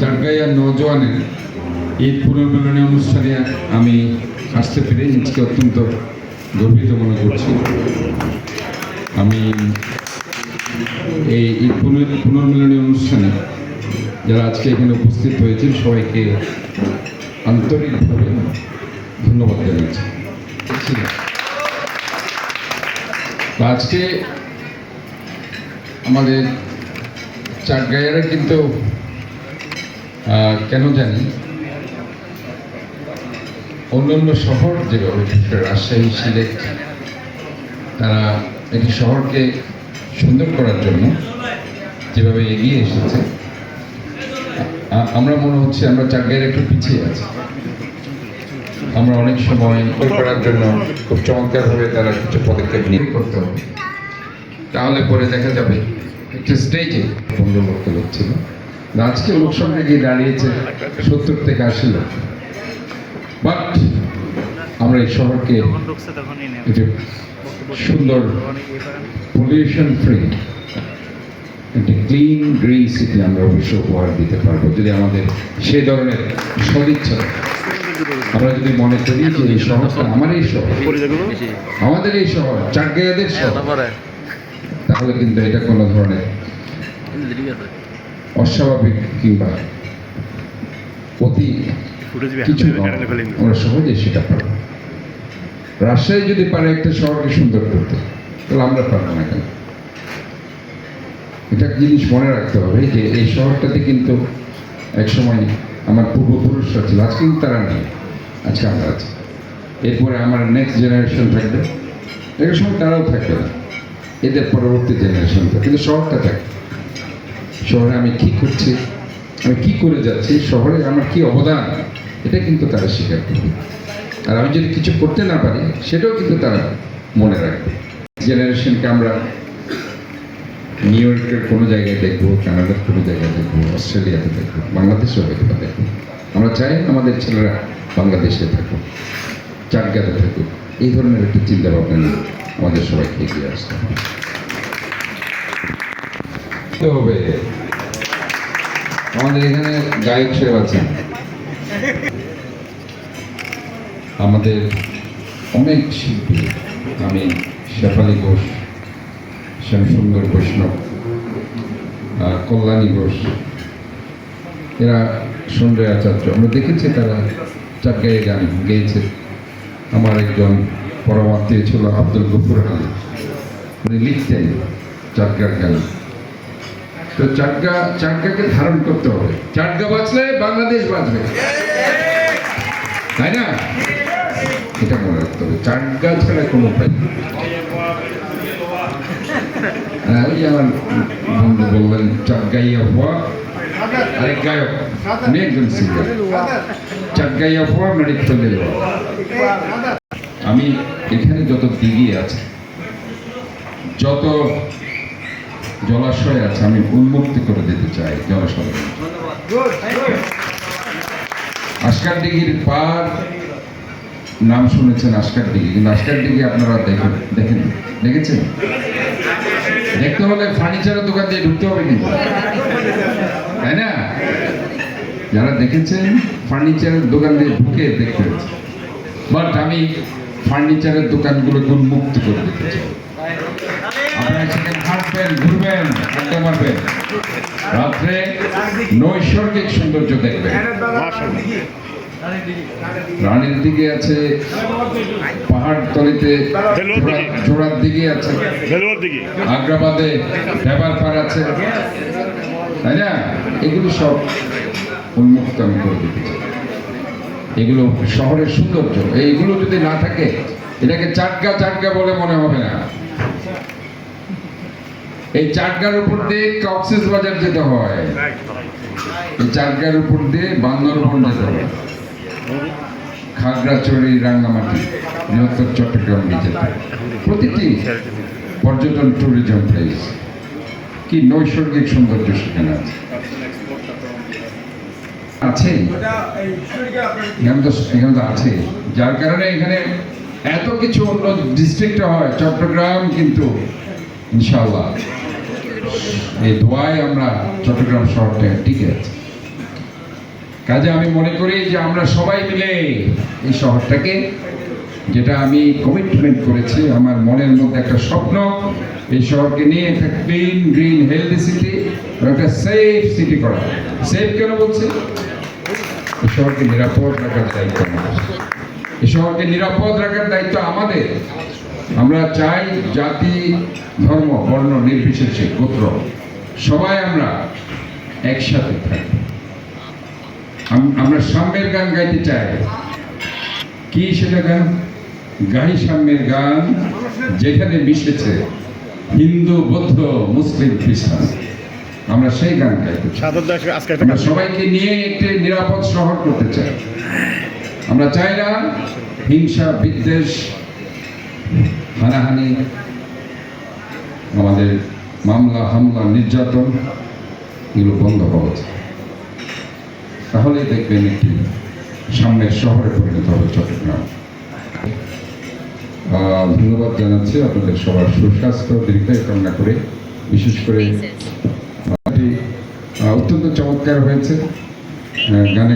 চাটগাইয়া নজওয়ানের ঈদ পুনর্মিলনী অনুষ্ঠানে আমি আসতে পেরে নিজকে অত্যন্ত গর্বিত মনে করছি। আমি এই ঈদ পুনর- পুনর্মিলনী অনুষ্ঠানে যারা আজকে এখানে উপস্থিত হয়েছেন, সবাইকে আন্তরিকভাবে ধন্যবাদ জানাচ্ছি। আজকে আমাদের চাটগাইয়ারা কিন্তু কেন জানি অন্যান্য শহর যেভাবে রাজশাহী সিলেট তারা একটি শহরকে সুন্দর করার জন্য যেভাবে এগিয়ে এসেছে আমরা মনে হচ্ছে আমরা চাটগাইয়ের একটু পিছিয়ে আছি। আমরা অনেক সময় করার জন্য খুব চমৎকারভাবে তারা কিছু পদক্ষেপ নিয়ে করতে হবে। তাহলে পরে দেখা যাবে একটা স্টেজে পনেরো লক্ষ লোক ছিল আজকে লোক সংখ্যা গিয়ে দাঁড়িয়েছে সত্তর থেকে আশি লক্ষ বাট আমরা এই শহরকে সুন্দর পলিউশন ফ্রি একটি ক্লিন গ্রিন সিটি আমরা অবশ্য উপহার দিতে পারব। যদি আমাদের সেই ধরনের সদিচ্ছা আমরা যদি মনে করি যে এই শহরটা আমার এই শহর, আমাদের এই শহর চাটগাইয়াদের শহর, তাহলে কিন্তু এটা কোনো ধরনের অস্বাভাবিক কিংবা অতি কিছু আমরা সহজে সেটা পারব রাজশাহী যদি পারে একটা শহরকে সুন্দর করতে তাহলে আমরা পারব না কেন? এটা জিনিস মনে রাখতে হবে যে এই শহরটাতে কিন্তু একসময় আমার পূর্বপুরুষরা ছিল। আজ কিন্তু তারা নেই। আজকে আমরা আছি। এরপরে আমার নেক্সট জেনারেশন থাকবে। এক সময় তারাও থাকবে না। এদের পরবর্তী জেনারেশন থাকবে কিন্তু শহরটা থাকবে। শহরে আমি কি করছি? আমি কি করে যাচ্ছি? শহরে আমার কি অবদান? এটা কিন্তু তারা স্বীকার করবে। আর আমি যদি কিছু করতে না পারি, সেটাও কিন্তু তারা মনে রাখবে। জেনারেশনকে আমরা নিউ ইয়র্কের কোনো জায়গায় দেখব কানাডার কোনো জায়গায় দেখব অস্ট্রেলিয়াতে দেখব, বাংলাদেশেও হয়তো বা দেখব। আমরা চাই আমাদের ছেলেরা বাংলাদেশে থাকুক, চাটগাতে থাকুক। এই ধরনের একটা চিন্তাভাবনা নিয়ে আমাদের সবাইকে এগিয়ে আসতে হবে। হবে। আমাদের এখানে গায়ক সাহেব আছেন। আমাদের অনেক শিল্পী, আমি শেফালি ঘোষ, শ্যামসুন্দর বৈষ্ণব কল্যাণী ঘোষ, এরা সঞ্জয় আচার্য। আমরা দেখেছি তারা চারগায়ে গান গেয়েছে। আমার একজন পরমাত্মীয় ছিল আব্দুল গফুর আলী। উনি লিখতেন চাটগার গান তো চাটগা চাটগাকে ধারণ করতে হবে। চাটগা বাঁচলে বাংলাদেশ বাঁচবে। তাই না? এটা মনে রাখতে হবে। চাটগা ছাড়া কোনো উপায় হ্যাঁ, ওই আমার বন্ধু বললেন চাটগাইয়া হওয়া আরেক গায়ক উনি একজন সিঙ্গার চাটগাইয়া হওয়া মেরিক ফেলে আমি এখানে যত দিঘি আছে যত জলাশয় আছে, আমি উন্মুক্ত করে দিতে চাই জলাশয়। আস্কার দিঘির পার নাম শুনেছেন আস্কার দিঘি কিন্তু আস্কার দিঘি আপনারা দেখেন দেখেন, দেখেছেন? দেখতে হলে ফার্নিচারের দোকান দিয়ে ঢুকতে হবে কিন্তু। তাই না? যারা দেখেছেন ফার্নিচারের দোকান দিয়ে ঢুকে দেখতে হচ্ছে বাট আমি ফার্নিচারের দোকানগুলোকে উন্মুক্ত করে দিতে চাই। আপনারা সেখানে হাঁটবেন ঘুরবেন আড্ডা মারবেন। রাত্রে নৈসর্গিক সৌন্দর্য দেখবেন। রানীর দিকে আছে পাহাড় তলিতে জোড়ার দিকে আছে। আগ্রাবাদে ব্যবহার পার আছে। তাই না? এগুলো সব উন্মুক্ত আমি করে দিতে চাই। এগুলো শহরের সৌন্দর্য। এইগুলো যদি না থাকে এটাকে চাটকা চাটকা বলে মনে হবে না। এই চাটকার উপর দিয়ে কক্সেস বাজার যেতে হয়। এই চাটকার উপর দিয়ে বান্দরবন যেতে হয়। খাগড়াছড়ি, রাঙ্গামাটি, বৃহত্তর চট্টগ্রাম যেতে প্রতিটি পর্যটন ট্যুরিজম প্লেস কি নৈসর্গিক সৌন্দর্য সেখানে আছে? আছে। এখানে তো এখানে তো আছে। যার কারণে এখানে এত কিছু অন্য ডিস্ট্রিক্টে হয়। চট্টগ্রাম কিন্তু ইনশাআল্লাহ। এই দোয়ায় আমরা চট্টগ্রাম শহরটা টিকে আছি। কাজে আমি মনে করি যে আমরা সবাই মিলে এই শহরটাকে, যেটা আমি কমিটমেন্ট করেছি, আমার মনের মধ্যে একটা স্বপ্ন, এই শহরকে নিয়ে একটা ক্লিন গ্রিন হেলদি সিটি একটা সেফ সিটি করা। সেফ কেন বলছি? এই শহরকে নিরাপদ রাখার দায়িত্ব এই শহরকে নিরাপদ রাখার দায়িত্ব আমাদের। আমরা চাই জাতি ধর্ম বর্ণ নির্বিশেষে গোত্র সবাই আমরা একসাথে থাকি। আমরা সাম্যের গান গাইতে চাই। কি সেটা গান? গাই সাম্যের গান যেখানে মিশেছে হিন্দু বৌদ্ধ মুসলিম খ্রিস্টান। আমরা সেই গান গাইতে চাই। সবাইকে নিয়ে একটি নিরাপদ শহর করতে চাই। আমরা চাই না হিংসা বিদ্বেষ হানাহানি আমাদের মামলা হামলা নির্যাতন এগুলো বন্ধ হওয়া উচিত তাহলেই দেখবেন একটি সামনের শহরে পরিণত হবে চট্টগ্রাম। ধন্যবাদ জানাচ্ছি আপনাদের সবার সুস্বাস্থ্য দীর্ঘায়ু কামনা করে বিশেষ করে অত্যন্ত চমৎকার হয়েছে। গানে